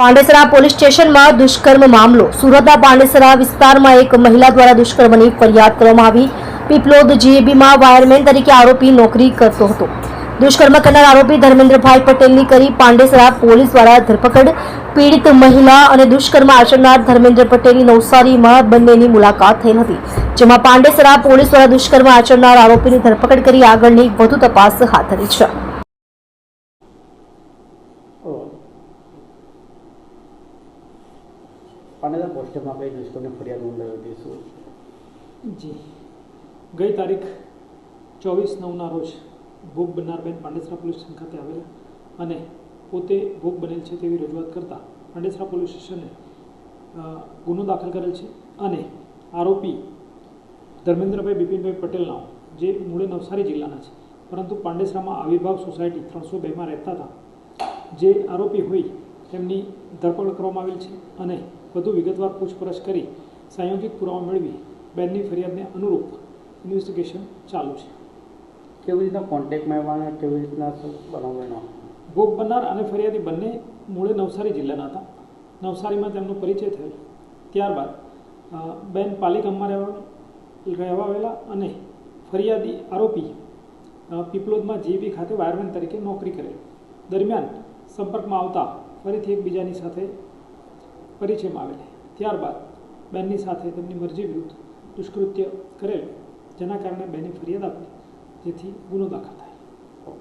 Pandesara police સ્ટેશનમાં દુષ્કર્મ મામલો. સુરતના પાંડેસરા વિસ્તારમાં એક મહિલા દ્વારા દુષ્કર્મની ફરિયાદ કરવામાં આવી. પીપલોદ જીએબીમાં વાયરમેન તરીકે આરોપી નોકરી કરતો હતો. દુષ્કર્મ કરનાર આરોપી ધર્મેન્દ્રભાઈ પટેલની કરી પાંડેસરા પોલીસ દ્વારા ધરપકડ. પીડિત મહિલા અને દુષ્કર્મ આચરનાર ધર્મેન્દ્ર પટેલની નવસારીમાં બંનેની મુલાકાત થઈ હતી, જેમાં પાંડેસરા પોલીસ દ્વારા દુષ્કર્મ આચરનાર આરોપીની ધરપકડ કરી આગળની વધુ તપાસ હાથ ધરી છે. પાનેરા પોસ્ટમાં કઈ દુષ્કર્મની ફરિયાદ નોંધાવી હતી જી. ગઈ તારીખ ચોવીસ નવના રોજ ભોગ બનનારબેન પાંડેસરા પોલીસ સ્ટેશન ખાતે આવેલા અને પોતે ભોગ બનેલ છે તેવી રજૂઆત કરતાં પાંડેસરા પોલીસ સ્ટેશને ગુનો દાખલ કરેલ છે અને આરોપી ધર્મેન્દ્રભાઈ બિપિનભાઈ પટેલના, જે મૂળે નવસારી જિલ્લાના છે, પરંતુ પાંડેસરામાં આવિર્ભાવ સોસાયટી ત્રણસો બેમાં રહેતા હતા. જે આરોપી હોય તેમની ધરપકડ કરવામાં આવેલ છે અને વધુ વિગતવાર પૂછપરછ કરી સંયોજિત પુરાવા મેળવી બેનની ફરિયાદને અનુરૂપ ઇન્વેસ્ટિગેશન ચાલુ છે. કેવી રીતના કોન્ટેક્ટમાં આવ્યા અને કેવી રીતના શું ભોગ બનનાર અને ફરિયાદી બંને મૂળે નવસારી જિલ્લાના હતા. નવસારીમાં તેમનો પરિચય થયો. ત્યારબાદ બેન પાલિકામાં રહેવા રહેવા આવેલા અને ફરિયાદી આરોપી પીપલોદમાં જીબી ખાતે વાયરમેન તરીકે નોકરી કરે દરમિયાન સંપર્કમાં આવતા ફરીથી એકબીજાની સાથે પરિચયમાં આવેલી ત્યારબાદ બેનની સાથે તેમની મરજી વિરુદ્ધ દુષ્કૃત્ય કરેલ, જેના કારણે બેને ફરિયાદ આપી, જેથી ગુનો દાખલ થયો.